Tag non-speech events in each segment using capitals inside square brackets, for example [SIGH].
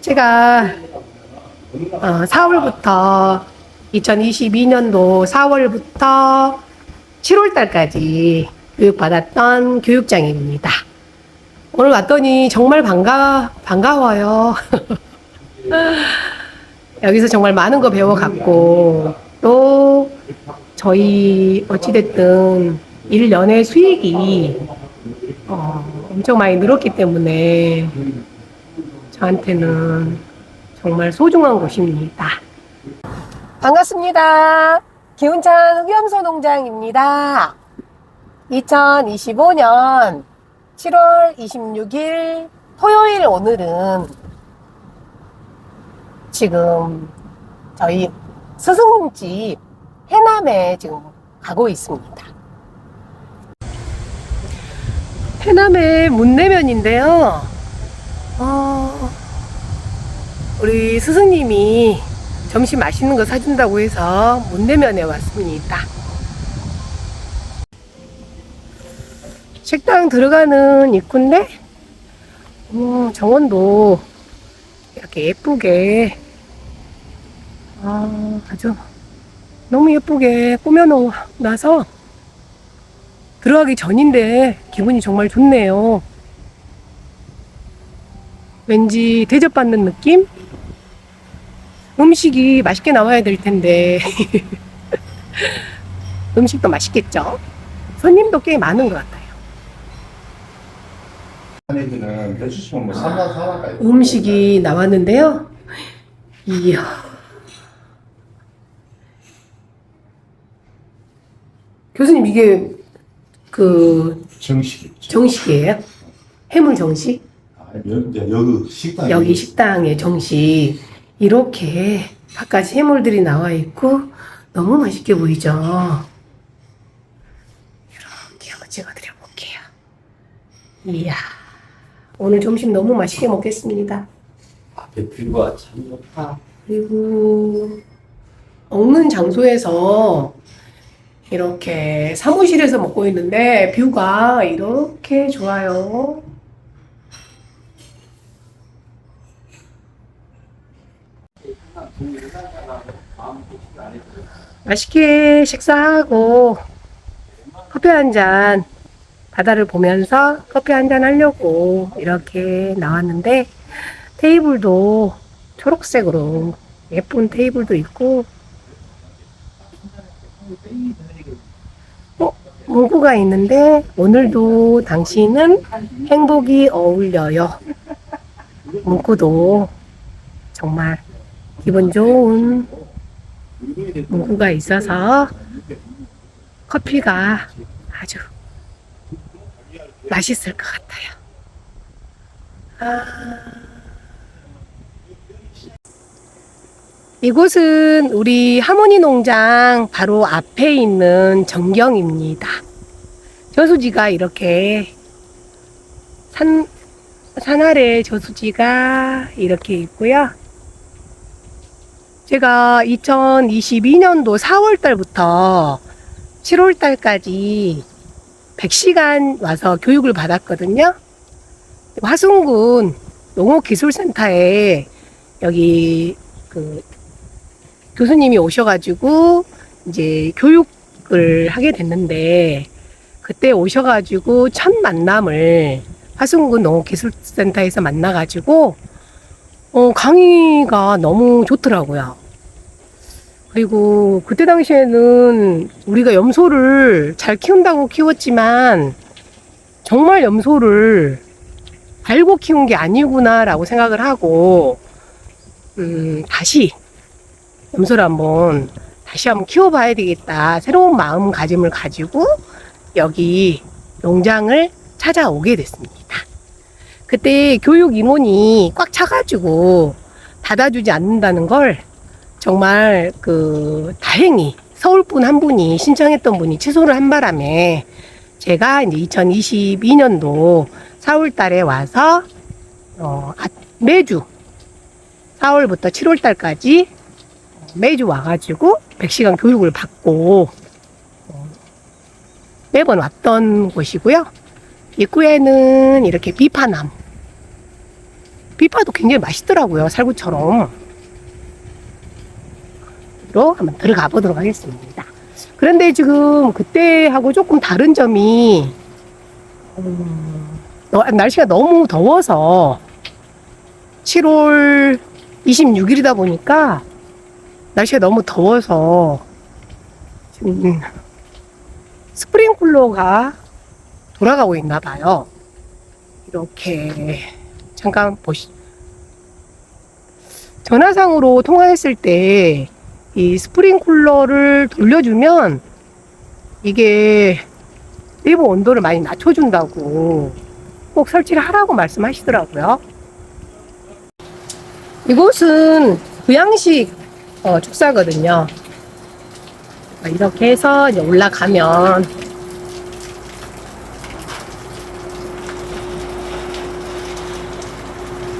제가 어, 4월부터 2022년도 4월부터 7월 달까지 교육받았던 교육장입니다. 오늘 왔더니 정말 반가, 반가워요. [LAUGHS] 여기서 정말 많은 거 배워갔고, 또 저희 어찌됐든 1년의 수익이 어, 엄청 많이 늘었기 때문에 저한테는 정말 소중한 곳입니다. 반갑습니다. 기운찬 흑염소 농장입니다. 2025년 7월 26일 토요일 오늘은 지금 저희 스승집 해남에 지금 가고 있습니다. 해남의 문내면인데요. 어, 우리 스승님이 점심 맛있는 거 사준다고 해서 문내면에 왔습니다. 식당 들어가는 입구인데, 어머, 정원도 이렇게 예쁘게, 아, 아주 너무 예쁘게 꾸며놓아서 들어가기 전인데 기분이 정말 좋네요. 왠지 대접받는 느낌? 음식이 맛있게 나와야 될 텐데. [LAUGHS] 음식도 맛있겠죠? 손님도 꽤 많은 것 같아요. 뭐 3만 4만까지 음식이 나왔는데요. 이야. 교수님, 이게 그 정식이죠. 정식이에요? 해물 정식? 아, 여, 여기 식당 여기 식당의 정식. 이렇게 바깥 해물들이 나와 있고 너무 맛있게 보이죠? 이렇게 한번 찍어 드려 볼게요. 이야. 오늘 점심 너무 맛있게 먹겠습니다. 앞에 뷰가 참 좋다. 그리고 먹는 장소에서 이렇게 사무실에서 먹고 있는데 뷰가 이렇게 좋아요. 맛있게 식사하고 커피 한 잔 바다를 보면서 커피 한 잔 하려고 이렇게 나왔는데 테이블도 초록색으로 예쁜 테이블도 있고 어, 문구가 있는데 오늘도 당신은 행복이 어울려요. 문구도 정말 기분 좋은 문구가 있어서 커피가 아주 맛있을 것 같아요. 아... 이곳은 우리 하모니 농장 바로 앞에 있는 정경입니다. 저수지가 이렇게 산, 산 아래 저수지가 이렇게 있고요. 제가 2022년도 4월 달부터 7월 달까지 100시간 와서 교육을 받았거든요. 화순군 농업기술센터에 여기 그 교수님이 오셔가지고 이제 교육을 하게 됐는데 그때 오셔가지고 첫 만남을 화순군 농업기술센터에서 만나가지고 어, 강의가 너무 좋더라고요. 그리고 그때 당시에는 우리가 염소를 잘 키운다고 키웠지만 정말 염소를 알고 키운 게 아니구나라고 생각을 하고 음, 다시 염소를 한번 다시 한번 키워봐야 되겠다. 새로운 마음가짐을 가지고 여기 농장을 찾아오게 됐습니다. 그때 교육 인원이 꽉 차가지고 받아주지 않는다는 걸 정말 그 다행히 서울분 한 분이 신청했던 분이 취소를 한 바람에 제가 이제 2022년도 4월 달에 와서 어, 아- 매주 4월부터 7월 달까지 매주 와가지고 100시간 교육을 받고 어, 매번 왔던 곳이고요. 입구에는 이렇게 비파남 비파도 굉장히 맛있더라고요. 살구처럼. 로 한번 들어가 보도록 하겠습니다. 그런데 지금 그때하고 조금 다른 점이 음, 너- 날씨가 너무 더워서 7월 26일이다 보니까 날씨가 너무 더워서 지금 스프링쿨러가 돌아가고 있나 봐요. 이렇게 잠깐 보시. 전화상으로 통화했을 때 이 스프링 쿨러를 돌려주면 이게 일부 온도를 많이 낮춰준다고 꼭 설치를 하라고 말씀하시더라고요. 이곳은 부양식 어, 축사거든요. 어, 이렇게 해서 이제 올라가면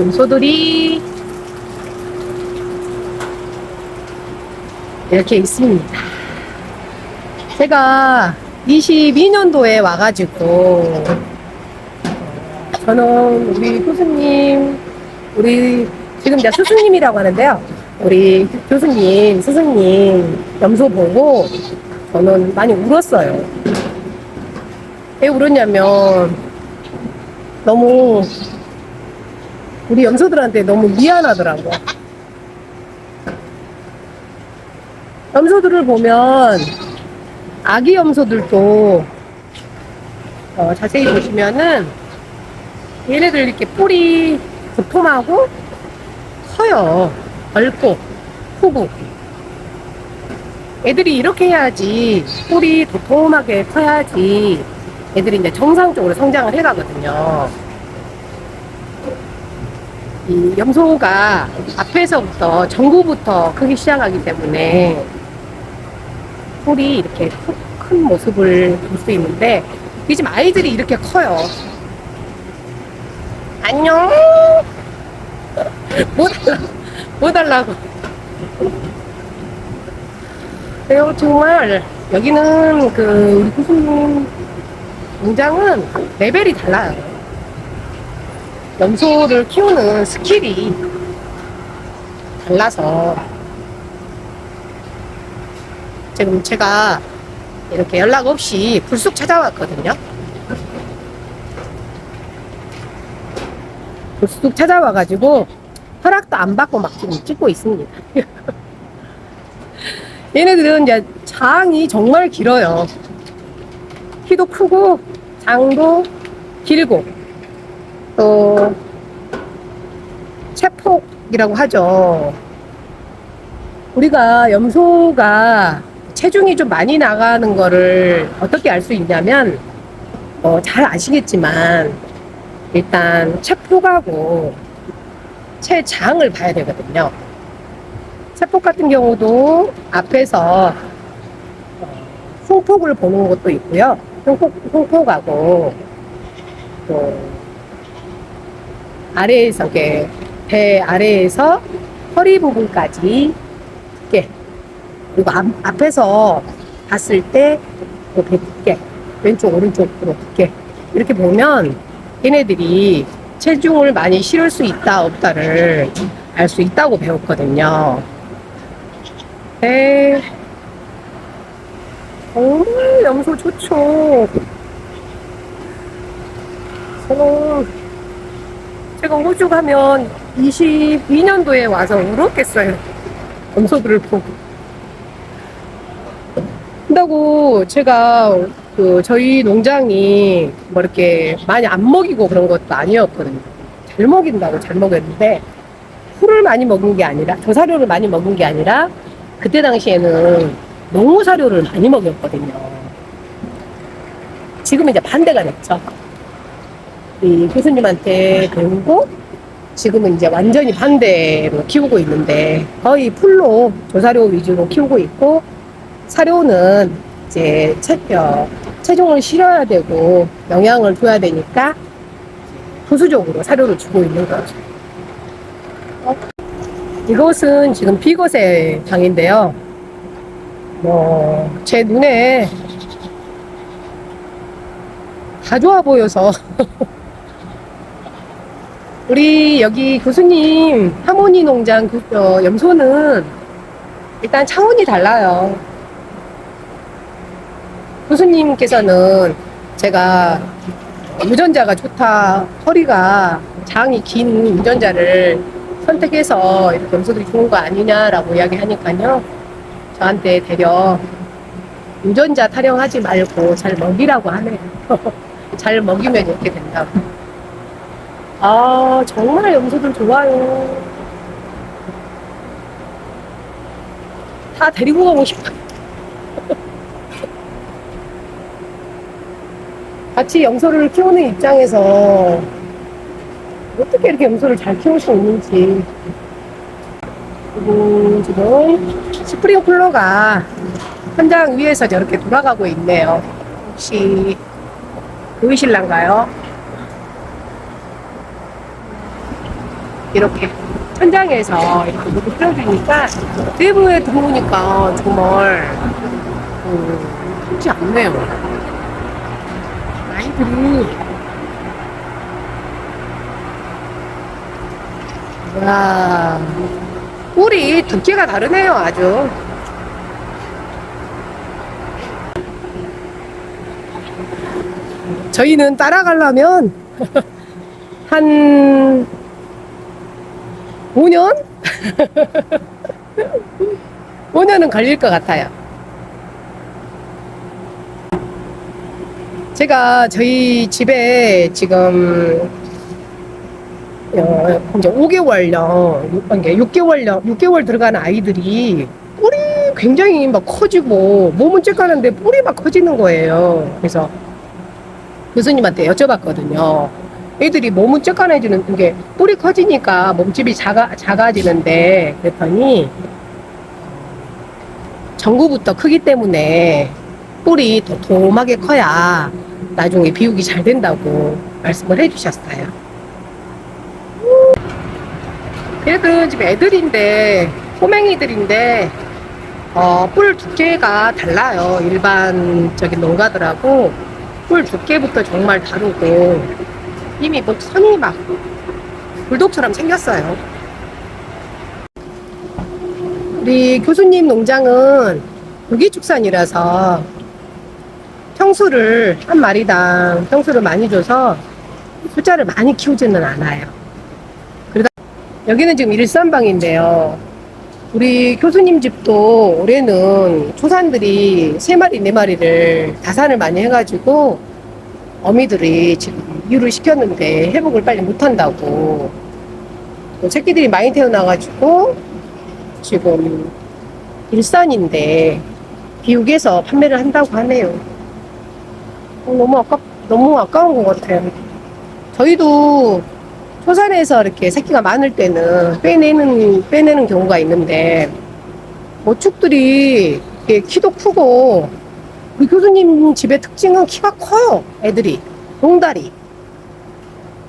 염소들이 이렇게 있습니다. 제가 22년도에 와가지고 저는 우리 교수님 우리 지금 이제 스승님이라고 하는데요. 우리 교수님, 스승님 염소 보고 저는 많이 울었어요. 왜 울었냐면 너무 우리 염소들한테 너무 미안하더라고. 염소들을 보면 아기 염소들도 어, 자세히 보시면은 얘네들 이렇게 뿔이 도톰하고 커요. 넓고 크고 애들이 이렇게 해야지 뿔이 도톰하게 커야지 애들이 이제 정상적으로 성장을 해가거든요. 이 염소가 앞에서부터 전구부터 크기 시작하기 때문에 뿔이 이렇게 큰- 큰 모습을 볼 수 있는데 이게 지금 아이들이 이렇게 커요. 안녕. 뭐 달라, 뭐 달라고. 그리고 정말 여기는 그 우리 교수님 농장은 레벨이 달라요. 염소를 키우는 스킬이 달라서 지금 제가 이렇게 연락 없이 불쑥 찾아왔거든요. 불쑥 찾아와가지고 허락도 안 받고 막 지금 찍고 있습니다. [LAUGHS] 얘네들은 이제 장이 정말 길어요. 키도 크고 장도 길고 또 체폭이라고 하죠. 우리가 염소가 체중이 좀 많이 나가는 거를 어떻게 알 수 있냐면 어, 잘 아시겠지만 일단 체폭하고 체장을 봐야 되거든요. 체폭 같은 경우도 앞에서 어, 흉폭을 보는 것도 있고요. 흉폭, 흉폭하고 또 아래에서 이렇게 배 아래에서 허리 부분까지 두께 그리고 앞, 앞에서 봤을 때배 두께 왼쪽 오른쪽으로 두께 이렇게 보면 얘네들이 체중을 많이 실을 수 있다 없다를 알 수 있다고 배웠거든요. 네. 정말 염소 좋죠. 저는 제가 호주 가면 22년도에 와서 울었겠어요. 염소들을 보고. 한다고 제가 그 저희 농장이 뭐 이렇게 많이 안 먹이고 그런 것도 아니었거든요. 잘 먹인다고 잘 먹였는데 풀을 많이 먹은 게 아니라 저사료를 많이 먹은 게 아니라 그때 당시에는 농무 사료를 많이 먹였거든요. 지금 이제 반대가 됐죠. 이 교수님한테 배우고 지금은 이제 완전히 반대로 키우고 있는데 거의 풀로 조사료 위주로 키우고 있고 사료는 이제 체, 어, 체중을 실어야 되고 영양을 줘야 되니까 부수적으로 사료를 주고 있는 거죠. 어? 이것은 지금 비것의 방인데요. 뭐, 제 눈에 다 좋아 보여서 [LAUGHS] 우리 여기 교수님 하모니 농장 그- 어, 염소는 일단 차원이 달라요. 교수님께서는 제가 유전자가 좋다, 허리가 장이 긴 유전자를 선택해서 이렇게 염소들이 좋은 거 아니냐라고 이야기하니까요. 저한테 되려 유전자 타령하지 말고 잘 먹이라고 하네요. [LAUGHS] 잘 먹이면 이렇게 된다고. 아, 정말 염소들 좋아요. 다 데리고 가고 싶어요. [LAUGHS] 같이 염소를 키우는 입장에서 어떻게 이렇게 염소를 잘 키울 수 있는지. 그리고 지금 스프링 쿨러가 현장 위에서 저렇게 돌아가고 있네요. 혹시 보이실란가요? 이렇게 천장에서 이렇게 물을 뿌려주니까 내부에 들어오니까 정말 음, 쉽지 않네요. 아이들이 와 뿔이 두께가 다르네요 아주 저희는 따라가려면 [LAUGHS] 한 5년? 5년은 [LAUGHS] 걸릴 것 같아요. 제가 저희 집에 지금 어, 이제 5개월령, 이게 6개월령, 6개월 들어간 아이들이 뿔이 굉장히 막 커지고 몸은 쬐까는데 뿔이 막 커지는 거예요. 그래서 교수님한테 여쭤봤거든요. 애들이 몸은 쬐깐해지는 게 뿔이 커지니까 몸집이 작아, 작아지는데 그랬더니 전구부터 크기 때문에 뿔이 도톰하게 커야 나중에 비육이 잘 된다고 말씀을 해주셨어요. 그래도 지금 애들인데 꼬맹이들인데 어, 뿔 두께가 달라요. 일반적인 농가들하고 뿔 두께부터 정말 다르고 이미 목선이 막 불독처럼 생겼어요. 우리 교수님 농장은 유기축산이라서 평수를 한 마리당 평수를 많이 줘서 숫자를 많이 키우지는 않아요. 그러다 여기는 지금 일산방인데요. 우리 교수님 집도 올해는 초산들이 세 마리 네 마리를 다산을 많이 해가지고 어미들이 지금 이유를 시켰는데 회복을 빨리 못한다고 또 새끼들이 많이 태어나가지고 지금 일산인데 비육에서 판매를 한다고 하네요. 어, 너무 아깝 너무 아까운 것 같아요. 저희도 초산에서 이렇게 새끼가 많을 때는 빼내는 빼내는 경우가 있는데 모축들이 키도 크고 우리 교수님 집의 특징은 키가 커요. 애들이 봉다리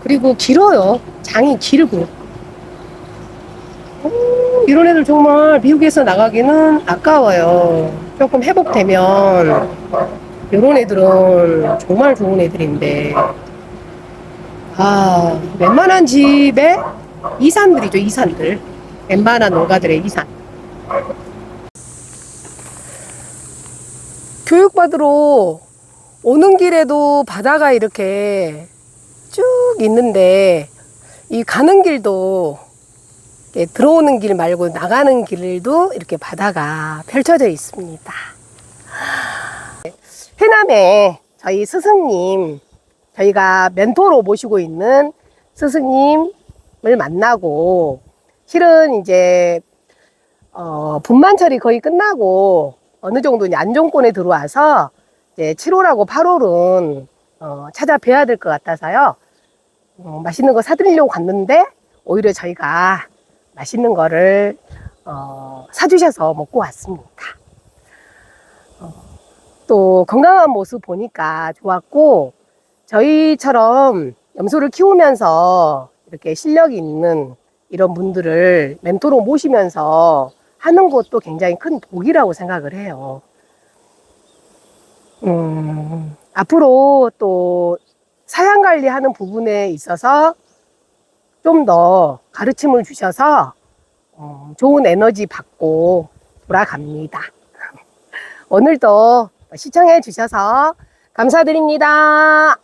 그리고 길어요. 장이 길고 음, 이런 애들 정말 미국에서 나가기는 아까워요. 조금 회복되면 이런 애들은 정말 좋은 애들인데 아 웬만한 집에 이산들이죠 이산들 웬만한 농가들의 이산 교육받으러 오는 길에도 바다가 이렇게 쭉 있는데 이 가는 길도 들어오는 길 말고 나가는 길도 이렇게 바다가 펼쳐져 있습니다. 해남에 저희 스승님, 저희가 멘토로 모시고 있는 스승님을 만나고 실은 이제 어, 분만철이 거의 끝나고 어느 정도 이제 안정권에 들어와서 이제 7호라고 8호는 어, 찾아뵈야 될 것 같아서요. 어, 맛있는 거 사드리려고 갔는데 오히려 저희가 맛있는 거를 어, 사주셔서 먹고 왔습니다. 어, 또 건강한 모습 보니까 좋았고 저희처럼 염소를 키우면서 이렇게 실력이 있는 이런 분들을 멘토로 모시면서 하는 것도 굉장히 큰 복이라고 생각을 해요. 음, 앞으로 또 사양 관리하는 부분에 있어서 좀 더 가르침을 주셔서 어, 좋은 에너지 받고 돌아갑니다. [LAUGHS] 오늘도 시청해 주셔서 감사드립니다.